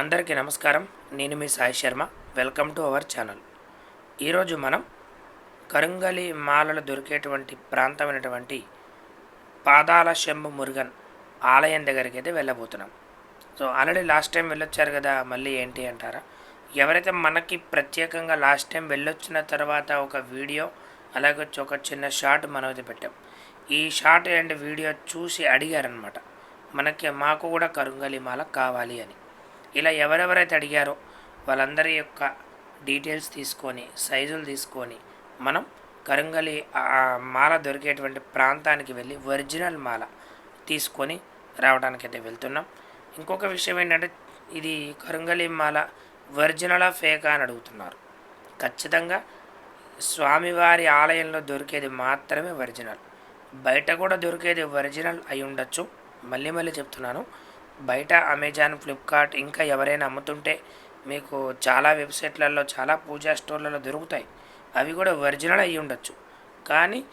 అందరికీ నమస్కారం. నేను మీ Sai Sharma. Welcome to our channel. ఈరోజు మనం కరుంగలి మాలలు దొరికేటువంటి ప్రాంతమైనటువంటి పాదాల శంభు మురుగన్ ఆలయం దగ్గరికి అయితే వెళ్ళబోతున్నాం. సో ఆల్రెడీ లాస్ట్ టైం వెళ్ళొచ్చారు కదా మళ్ళీ ఏంటి అంటారా? ఎవరైతే మనకి ప్రత్యేకంగా లాస్ట్ టైం వెళ్ళొచ్చిన తర్వాత ఒక వీడియో అలాగే వచ్చి ఒక చిన్న షార్ట్ మనం అయితే పెట్టాం. ఈ షార్ట్ అండ్ వీడియో చూసి అడిగారనమాట మనకి మాకు కూడా కరుంగలి మాల కావాలి అని. ఇలా ఎవరెవరైతే అడిగారో వాళ్ళందరి యొక్క డీటెయిల్స్ తీసుకొని సైజులు తీసుకొని మనం కరంగలి ఆ మాల దొరికేటువంటి ప్రాంతానికి వెళ్ళి ఒరిజినల్ మాల తీసుకొని రావడానికైతే వెళ్తున్నాం. ఇంకొక విషయం ఏంటంటే ఇది కరంగలి మాల ఒరిజినలా ఫేకా అని అడుగుతున్నారు. ఖచ్చితంగా స్వామివారి ఆలయంలో దొరికేది మాత్రమే ఒరిజినల్. బయట కూడా దొరికేది ఒరిజినల్ అయి ఉండొచ్చు. మళ్ళీ మళ్ళీ చెప్తున్నాను. బయట అమెజాన్ ఫ్లిప్కార్ట్ ఇంకా ఎవరైనా అమ్ముతుంటే మీకు చాలా వెబ్సైట్లలో చాలా పూజా స్టోర్లలో దొరుకుతాయి. అవి కూడా ఒరిజినల్ అయి ఉండొచ్చు. కానీ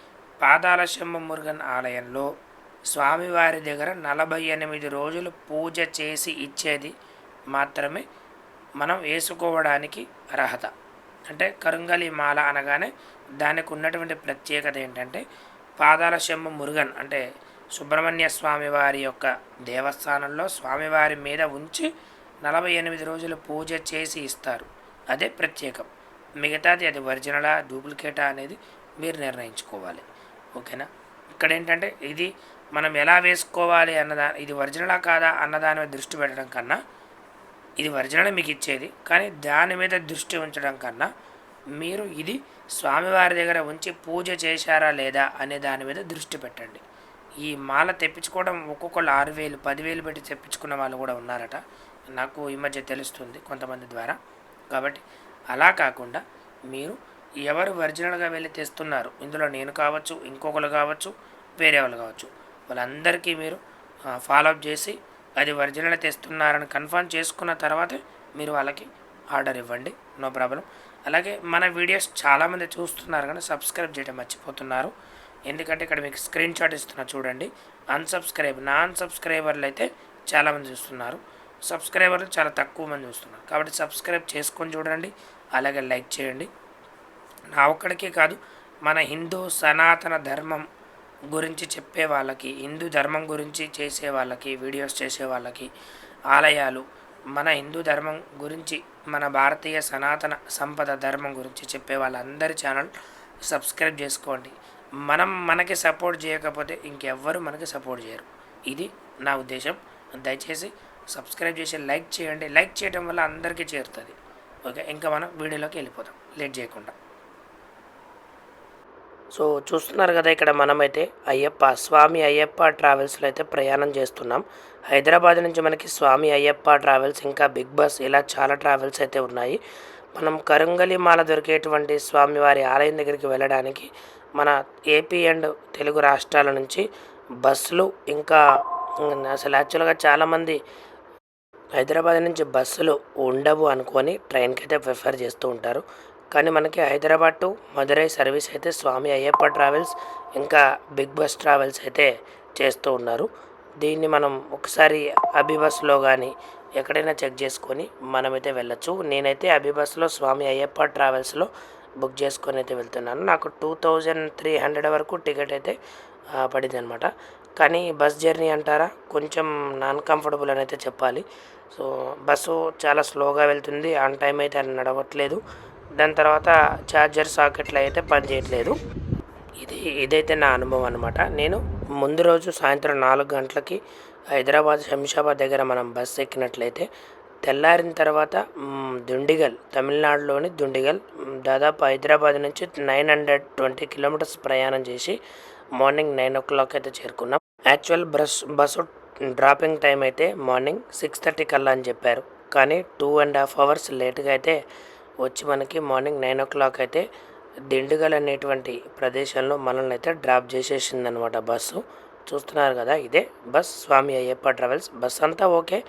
పాదాల శంభ మురుగన్ ఆలయంలో స్వామివారి దగ్గర నలభై ఎనిమిది రోజులు పూజ చేసి ఇచ్చేది మాత్రమే మనం వేసుకోవడానికి అర్హత. అంటే కరుంగలి మాల అనగానే దానికి ఉన్నటువంటి ప్రత్యేకత ఏంటంటే పాదాల శంభు మురుగన్ అంటే సుబ్రహ్మణ్య స్వామివారి యొక్క దేవస్థానంలో స్వామివారి మీద ఉంచి నలభై ఎనిమిది రోజులు పూజ చేసి ఇస్తారు. అదే ప్రత్యేకం. మిగతాది అది ఒరిజినలా డూప్లికేటా అనేది మీరు నిర్ణయించుకోవాలి. ఓకేనా? ఇక్కడ ఏంటంటే ఇది మనం ఎలా వేసుకోవాలి అన్నదా ఇది ఒరిజినలా కాదా అన్నదాని మీద దృష్టి పెట్టడం కన్నా ఇది ఒరిజినల్ మీకు ఇచ్చేది కానీ దాని మీద దృష్టి ఉంచడం కన్నా మీరు ఇది స్వామివారి దగ్గర ఉంచి పూజ చేశారా లేదా అనే దాని మీద దృష్టి పెట్టండి. ఈ మాల తెప్పించుకోవడం ఒక్కొక్కళ్ళు ఆరు వేలు పదివేలు పెట్టి తెప్పించుకున్న వాళ్ళు కూడా ఉన్నారట. నాకు ఈ మధ్య తెలుస్తుంది కొంతమంది ద్వారా. కాబట్టి అలా కాకుండా మీరు ఎవరు ఒరిజినల్గా వెళ్ళి తెస్తున్నారు? ఇందులో నేను కావచ్చు ఇంకొకరు కావచ్చు వేరే వాళ్ళు కావచ్చు. వాళ్ళందరికీ మీరు ఫాలోఅప్ చేసి అది ఒరిజినల్ తెస్తున్నారని కన్ఫర్మ్ చేసుకున్న తర్వాతే మీరు వాళ్ళకి ఆర్డర్ ఇవ్వండి. No problem. అలాగే మన వీడియోస్ చాలామంది చూస్తున్నారు కానీ సబ్స్క్రైబ్ చేయడం మర్చిపోతున్నారు. ఎందుకంటే ఇక్కడ మీకు స్క్రీన్ షాట్ ఇస్తున్నా చూడండి. అన్సబ్స్క్రైబ్ నాన్ సబ్స్క్రైబర్లు అయితే చాలామంది చూస్తున్నారు. సబ్స్క్రైబర్లు చాలా తక్కువ మంది చూస్తున్నారు. కాబట్టి సబ్స్క్రైబ్ చేసుకొని చూడండి. అలాగే లైక్ చేయండి. నా ఒక్కడికే కాదు మన హిందూ సనాతన ధర్మం గురించి చెప్పే వాళ్ళకి హిందూ ధర్మం గురించి చేసే వాళ్ళకి వీడియోస్ చేసే వాళ్ళకి ఆలయాలు మన హిందూ ధర్మం గురించి మన భారతీయ సనాతన సంపద ధర్మం గురించి చెప్పే వాళ్ళందరి ఛానల్ సబ్స్క్రైబ్ చేసుకోండి. మనం మనకి సపోర్ట్ చేయకపోతే ఇంకెవ్వరు మనకి సపోర్ట్ చేయరు. ఇది నా ఉద్దేశం. దయచేసి సబ్స్క్రైబ్ చేసి లైక్ చేయండి. లైక్ చేయడం వల్ల అందరికీ చేరుతుంది. ఓకే ఇంకా మనం వీడియోలోకి వెళ్ళిపోతాం లేట్ చేయకుండా. సో చూస్తున్నారు కదా ఇక్కడ మనమైతే అయ్యప్ప స్వామి అయ్యప్ప ట్రావెల్స్లో అయితే ప్రయాణం చేస్తున్నాం. హైదరాబాద్ నుంచి మనకి స్వామి అయ్యప్ప ట్రావెల్స్ ఇంకా బిగ్ బస్ ఇలా చాలా ట్రావెల్స్ అయితే ఉన్నాయి. మనం కరుంగలి మాల దొరికేటువంటి స్వామివారి ఆలయం దగ్గరికి వెళ్ళడానికి మన ఏపీ అండ్ తెలుగు రాష్ట్రాల నుంచి బస్సులు ఇంకా అసలు యాక్చువల్గా చాలామంది హైదరాబాద్ నుంచి బస్సులు ఉండవు అనుకొని ట్రైన్కి అయితే ప్రిఫర్ చేస్తూ ఉంటారు. కానీ మనకి హైదరాబాద్ టు మదురై సర్వీస్ అయితే స్వామి అయ్యప్ప ట్రావెల్స్ ఇంకా బిగ్ బస్ ట్రావెల్స్ అయితే చేస్తూ ఉన్నారు. దీన్ని మనం ఒకసారి అభి బస్లో కానీ ఎక్కడైనా చెక్ చేసుకొని మనమైతే వెళ్ళొచ్చు. నేనైతే అభిబస్లో స్వామి అయ్యప్ప ట్రావెల్స్లో బుక్ చేసుకొని అయితే వెళ్తున్నాను. నాకు టూ థౌజండ్ త్రీ హండ్రెడ్ వరకు టికెట్ అయితే పడింది అనమాట కానీ బస్ జర్నీ అంటారా? కొంచెం నాన్ కంఫర్టబుల్ అని అయితే చెప్పాలి. సో బస్సు చాలా స్లోగా వెళ్తుంది. ఆన్ టైం అయితే నడవట్లేదు. దాని తర్వాత ఛార్జర్ సాకెట్లు అయితే పనిచేయట్లేదు. ఇది ఇదైతే నా అనుభవం అనమాట నేను ముందు రోజు సాయంత్రం నాలుగు గంటలకి హైదరాబాద్ శంషాబాద్ దగ్గర మనం బస్సు ఎక్కినట్లయితే తెల్లారిన తర్వాత దుండిగల్ తమిళనాడులోని దుండిగల్ దాదాపు హైదరాబాద్ నుంచి నైన్ హండ్రెడ్ ట్వంటీ కిలోమీటర్స్ ప్రయాణం చేసి మార్నింగ్ నైన్ ఓ క్లాక్ అయితే చేరుకున్నాం. Actual bus bus dropping time అయితే మార్నింగ్ సిక్స్ థర్టీ కల్లా అని చెప్పారు. కానీ టూ అండ్ హాఫ్ అవర్స్ లేట్గా అయితే వచ్చి మనకి మార్నింగ్ నైన్ ఓ క్లాక్ అయితే దిండుగల్ అనేటువంటి ప్రదేశంలో మనల్ని అయితే డ్రాప్ చేసేసింది అనమాట బస్సు. చూస్తున్నారు కదా ఇదే bus. Swami Ayyappa travels. Bus అంతా ఓకే.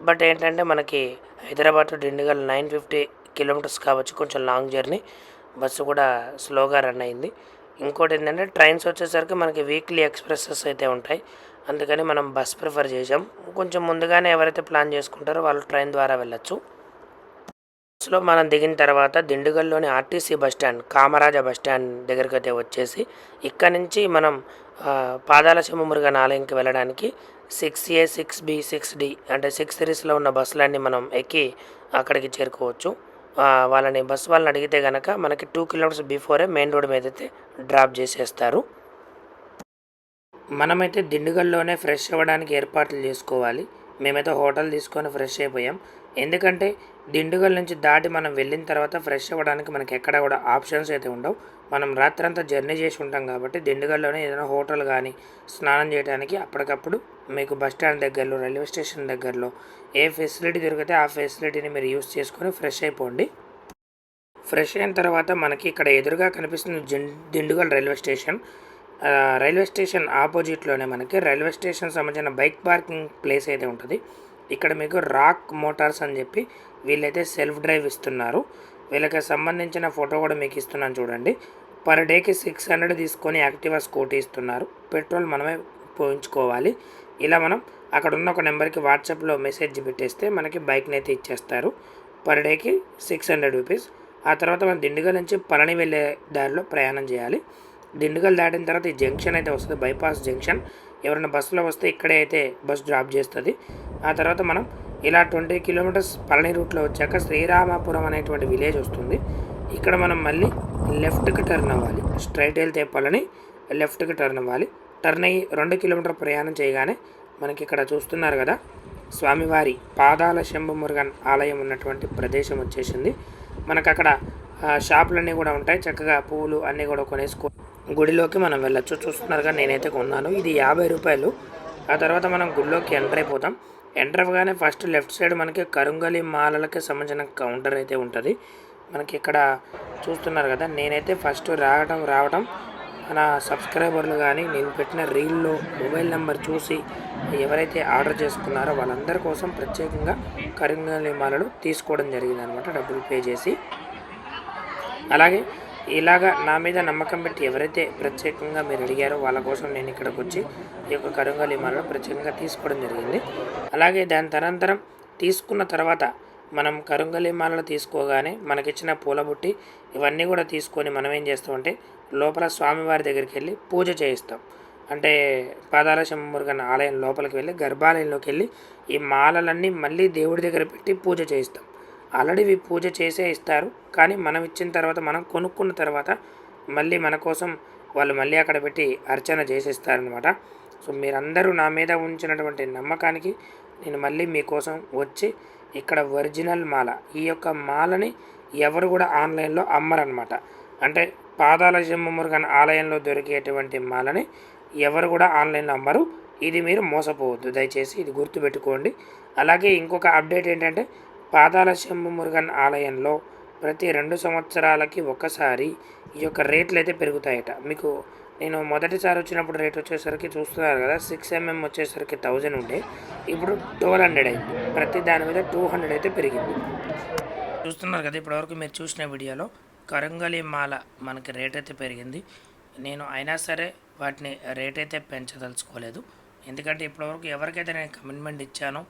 బట్ ఏంటంటే మనకి Hyderabad to Dindigul nine fifty kilometers కావచ్చు కొంచెం లాంగ్ జర్నీ. బస్సు కూడా స్లోగా రన్ అయింది. ఇంకోటి ఏంటంటే ట్రైన్స్ వచ్చేసరికి మనకి వీక్లీ ఎక్స్ప్రెసెస్ అయితే ఉంటాయి. అందుకని మనం బస్ ప్రిఫర్ చేసాం కొంచెం ముందుగానే ఎవరైతే ప్లాన్ చేసుకుంటారో వాళ్ళు ట్రైన్ ద్వారా వెళ్ళొచ్చు. బస్సులో మనం దిగిన తర్వాత దిండుగల్లోని RTC bus stand Kamaraja bus stand దగ్గరికి అయితే వచ్చేసి ఇక్కడ నుంచి మనం ఆ, పాదాల సింహమురుగన్ ఆలయంకి వెళ్ళడానికి six A six B six D అంటే సిక్స్ సిరీస్లో ఉన్న బస్సులన్నీ మనం ఎక్కి అక్కడికి చేరుకోవచ్చు. వాళ్ళని బస్ వాళ్ళని అడిగితే కనుక మనకి టూ కిలోమీటర్స్ బిఫోరే మెయిన్ రోడ్ మీద అయితే డ్రాప్ చేసేస్తారు. మనమైతే దిండుగల్లోనే ఫ్రెష్ అవ్వడానికి ఏర్పాట్లు చేసుకోవాలి. మేమైతే హోటల్ తీసుకొని ఫ్రెష్ అయిపోయాం. ఎందుకంటే దిండుగల్ నుంచి దాటి మనం వెళ్ళిన తర్వాత ఫ్రెష్ అవ్వడానికి మనకి ఎక్కడ కూడా ఆప్షన్స్ అయితే ఉండవు. మనం రాత్రంతా జర్నీ చేసి ఉంటాం కాబట్టి దిండుగల్లోనే ఏదైనా హోటల్ కానీ స్నానం చేయడానికి అప్పటికప్పుడు మీకు బస్ స్టాండ్ దగ్గరలో రైల్వే స్టేషన్ దగ్గరలో ఏ ఫెసిలిటీ దొరికితే ఆ ఫెసిలిటీని మీరు యూస్ చేసుకొని ఫ్రెష్ అయిపోండి. ఫ్రెష్ అయిన తర్వాత మనకి ఇక్కడ ఎదురుగా కనిపిస్తుంది జిన్ Dindigul railway station railway station ఆపోజిట్లోనే మనకి రైల్వే స్టేషన్ సంబంధించిన బైక్ పార్కింగ్ ప్లేస్ అయితే ఉంటుంది. ఇక్కడ మీకు రాక్ మోటార్స్ అని చెప్పి వీళ్ళైతే సెల్ఫ్ డ్రైవ్ ఇస్తున్నారు. వీళ్ళకి సంబంధించిన ఫోటో కూడా మీకు ఇస్తున్నాను చూడండి. పర్ డేకి సిక్స్ హండ్రెడ్ తీసుకొని యాక్టివా స్కూటీ ఇస్తున్నారు. పెట్రోల్ మనమే పోయించుకోవాలి. ఇలా మనం అక్కడ ఉన్న ఒక నెంబర్కి వాట్సాప్లో మెసేజ్ పెట్టేస్తే మనకి బైక్ని అయితే ఇచ్చేస్తారు. పర్ డేకి సిక్స్ హండ్రెడ్ రూపీస్. ఆ తర్వాత మనం దిండుగల్ నుంచి పళని వెళ్ళే దారిలో ప్రయాణం చేయాలి. దిండుగల్ దాటిన తర్వాత ఈ జంక్షన్ అయితే వస్తుంది. Bypass junction. ఎవరైనా బస్సులో వస్తే ఇక్కడే అయితే బస్ డ్రాప్ చేస్తుంది. ఆ తర్వాత మనం ఇలా ట్వంటీ కిలోమీటర్స్ పళని రూట్లో వచ్చాక శ్రీరామాపురం అనేటువంటి విలేజ్ వస్తుంది. ఇక్కడ మనం మళ్ళీ లెఫ్ట్కి టర్న్ అవ్వాలి. స్ట్రైట్ వెళ్తే పళని లెఫ్ట్కి టర్న్ అవ్వాలి. టర్న్ అయ్యి రెండు కిలోమీటర్ ప్రయాణం చేయగానే మనకి ఇక్కడ చూస్తున్నారు కదా స్వామివారి పాదాల శంభమురుగన్ ఆలయం ఉన్నటువంటి ప్రదేశం వచ్చేసింది. మనకు అక్కడ షాపులన్నీ కూడా ఉంటాయి. చక్కగా పువ్వులు అన్నీ కూడా కొనేసుకో గుడిలోకి మనం వెళ్ళొచ్చు. చూస్తున్నారు నేనైతే కొన్నాను. ఇది యాభై రూపాయలు. ఆ తర్వాత మనం గుడిలోకి ఎంటర్ అయిపోతాం. ఎంటర్ అవ్వగానే ఫస్ట్ లెఫ్ట్ సైడ్ మనకి కరుంగలి మాలలకి సంబంధించిన కౌంటర్ అయితే ఉంటుంది. మనకి ఇక్కడ చూస్తున్నారు కదా నేనైతే ఫస్ట్ రావడం రావడం మన సబ్స్క్రైబర్లు కానీ నేను పెట్టిన రీల్లో మొబైల్ నెంబర్ చూసి ఎవరైతే ఆర్డర్ చేసుకున్నారో వాళ్ళందరి కోసం ప్రత్యేకంగా కరింగలి మాలలు తీసుకోవడం జరిగింది అనమాట డబ్బులు పే చేసి. అలాగే ఇలాగా నా మీద నమ్మకం పెట్టి ఎవరైతే ప్రత్యేకంగా మీరు అడిగారో వాళ్ళ కోసం నేను ఇక్కడికి వచ్చి ఈ యొక్క కరుంగలి మాలను ప్రత్యేకంగా తీసుకోవడం జరిగింది. అలాగే దాని తనంతరం తీసుకున్న తర్వాత మనం కరుంగలి మాలలు తీసుకోగానే మనకిచ్చిన పూల బుట్టి ఇవన్నీ కూడా తీసుకొని మనం ఏం చేస్తామంటే లోపల స్వామివారి దగ్గరికి వెళ్ళి పూజ చేయిస్తాం. అంటే పాదాల మురుగన్ ఆలయం లోపలికి వెళ్ళి గర్భాలయంలోకి వెళ్ళి ఈ మాలలన్నీ మళ్ళీ దేవుడి దగ్గర పెట్టి పూజ చేయిస్తాం. ఆల్రెడీ పూజ చేసే ఇస్తారు. కానీ మనం ఇచ్చిన తర్వాత మనం కొనుక్కున్న తర్వాత మళ్ళీ మన కోసం వాళ్ళు మళ్ళీ అక్కడ పెట్టి అర్చన చేసేస్తారనమాట సో మీరందరూ నా మీద ఉంచినటువంటి నమ్మకానికి నేను మళ్ళీ మీకోసం వచ్చి ఇక్కడ ఒరిజినల్ మాల ఈ యొక్క మాలని ఎవరు కూడా ఆన్లైన్లో అమ్మరనమాట అంటే పాదాల మురుగన్ ఆలయంలో దొరికేటువంటి మాలని ఎవరు కూడా ఆన్లైన్లో అమ్మరు. ఇది మీరు మోసపోవద్దు. దయచేసి ఇది గుర్తుపెట్టుకోండి. అలాగే ఇంకొక అప్డేట్ ఏంటంటే పాదాల శంభు మురుగన్ ఆలయంలో ప్రతి రెండు సంవత్సరాలకి ఒకసారి ఈ యొక్క రేట్లు అయితే పెరుగుతాయట. మీకు నేను మొదటిసారి వచ్చినప్పుడు రేట్ వచ్చేసరికి చూస్తున్నారు కదా సిక్స్ ఎంఎం వచ్చేసరికి థౌజండ్ ఉండే. ఇప్పుడు ట్వెల్వ్ హండ్రెడ్ అయింది. ప్రతి దాని మీద టూ హండ్రెడ్ అయితే పెరిగింది. చూస్తున్నారు కదా ఇప్పటివరకు మీరు చూసిన వీడియోలో కరంగలి మాల మనకి రేట్ అయితే పెరిగింది. నేను అయినా సరే వాటిని రేట్ అయితే పెంచదలుచుకోలేదు. ఎందుకంటే ఇప్పటివరకు ఎవరికైతే నేను కమిట్మెంట్ ఇచ్చానో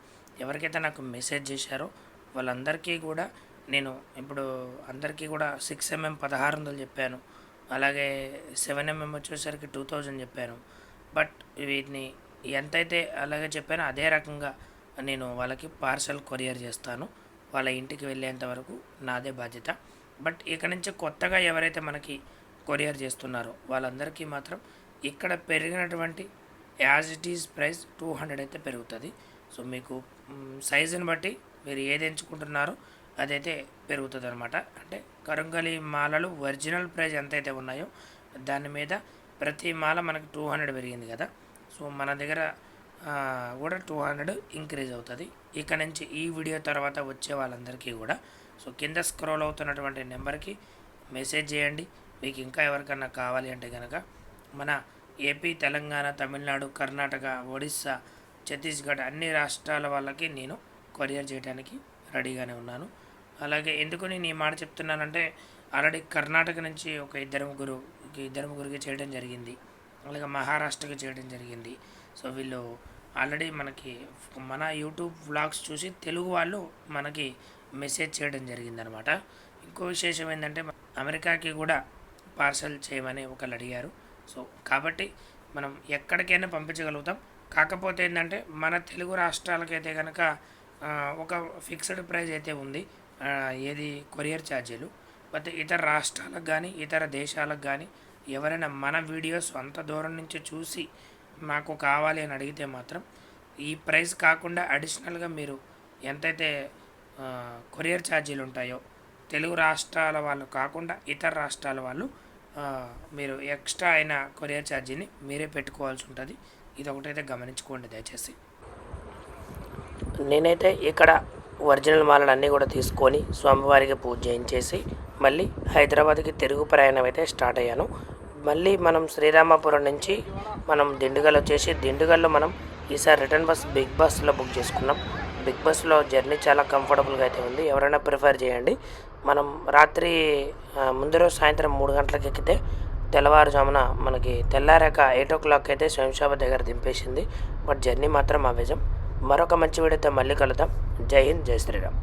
ఎవరికైతే నాకు మెసేజ్ చేశారో వాళ్ళందరికీ కూడా నేను ఇప్పుడు అందరికీ కూడా సిక్స్ ఎంఎం పదహారు వందలు చెప్పాను. అలాగే సెవెన్ ఎంఎం వచ్చేసరికి టూ థౌజండ్ చెప్పాను. బట్ వీటిని ఎంతైతే అలాగే చెప్పానో అదే రకంగా నేను వాళ్ళకి పార్సల్ కొరియర్ చేస్తాను. వాళ్ళ ఇంటికి వెళ్ళేంత వరకు నాదే బాధ్యత. బట్ ఇక నుంచి కొత్తగా ఎవరైతే మనకి కొరియర్ చేస్తున్నారో వాళ్ళందరికీ మాత్రం ఇక్కడ పెరిగినటువంటి as it is price two hundred అయితే పెరుగుతుంది. సో మీకు సైజుని బట్టి మీరు ఏది ఎంచుకుంటున్నారో అదైతే పెరుగుతుంది అనమాట అంటే కరుంగలి మాలలు ఒరిజినల్ ప్రైస్ ఎంతైతే ఉన్నాయో దాని మీద ప్రతి మాల మనకి టూ హండ్రెడ్ పెరిగింది కదా. సో మన దగ్గర కూడా టూ హండ్రెడ్ ఇంక్రీజ్ అవుతుంది. ఇక్కడ నుంచి ఈ వీడియో తర్వాత వచ్చే వాళ్ళందరికీ కూడా. సో కింద స్క్రోల్ అవుతున్నటువంటి నెంబర్కి మెసేజ్ చేయండి. మీకు ఇంకా ఎవరికన్నా కావాలి అంటే కనుక మన ఏపీ తెలంగాణ తమిళనాడు కర్ణాటక ఒడిస్సా ఛత్తీస్గఢ్ అన్ని రాష్ట్రాల వాళ్ళకి నేను కొరియర్ చేయడానికి రెడీగానే ఉన్నాను. అలాగే ఎందుకు నేను ఈ మాట చెప్తున్నానంటే ఆల్రెడీ కర్ణాటక నుంచి ఒక ఇద్దరు ముగ్గురు ఇద్దరు ముగ్గురికి చేయడం జరిగింది. అలాగే మహారాష్ట్రకి చేయడం జరిగింది. సో వీళ్ళు ఆల్రెడీ మనకి మన యూట్యూబ్ వ్లాగ్స్ చూసి తెలుగు వాళ్ళు మనకి మెసేజ్ చేయడం జరిగిందనమాట. ఇంకో విశేషం ఏంటంటే అమెరికాకి కూడా పార్సల్ చేయమని ఒకళ్ళు అడిగారు. సో కాబట్టి మనం ఎక్కడికైనా పంపించగలుగుతాం. కాకపోతే ఏంటంటే మన తెలుగు రాష్ట్రాలకైతే కనుక ఒక ఫిక్స్డ్ ప్రైస్ అయితే ఉంది. ఏది కొరియర్ ఛార్జీలు. బట్ ఇతర రాష్ట్రాలకు కానీ ఇతర దేశాలకు కానీ ఎవరైనా మన వీడియోస్ అంత దూరం నుంచి చూసి మాకు కావాలి అని అడిగితే మాత్రం ఈ ప్రైస్ కాకుండా అడిషనల్గా మీరు ఎంతైతే కొరియర్ ఛార్జీలు ఉంటాయో తెలుగు రాష్ట్రాల వాళ్ళు కాకుండా ఇతర రాష్ట్రాల వాళ్ళు మీరు ఎక్స్ట్రా అయిన కొరియర్ ఛార్జీని మీరే పెట్టుకోవాల్సి ఉంటుంది. ఇది ఒకటైతే గమనించుకోండి దయచేసి. నేనైతే ఇక్కడ ఒరిజినల్ మాలలు అన్నీ కూడా తీసుకొని స్వామివారికి పూజ చేయించేసి మళ్ళీ హైదరాబాద్కి తిరుగు ప్రయాణం అయితే స్టార్ట్ అయ్యాను. మళ్ళీ మనం శ్రీరామాపురం నుంచి మనం దిండుగల్ వచ్చేసి దిండుగల్లో మనం ఈసారి రిటర్న్ బస్ బిగ్ బస్లో బుక్ చేసుకున్నాం. బిగ్ బస్లో జర్నీ చాలా కంఫర్టబుల్గా అయితే ఉంది. ఎవరైనా ప్రిఫర్ చేయండి. మనం రాత్రి ముందు రోజు సాయంత్రం మూడు గంటలకు ఎక్కితే తెల్లవారుజామున మనకి తెల్లారాక ఎయిట్ ఓ క్లాక్ అయితే శంషాబాద్ దగ్గర దింపేసింది. బట్ జర్నీ మాత్రం అవేజం మరొక మంచి వీడియోతో మళ్ళీ కలుద్దాం. జై హింద్ జై శ్రీరామ్.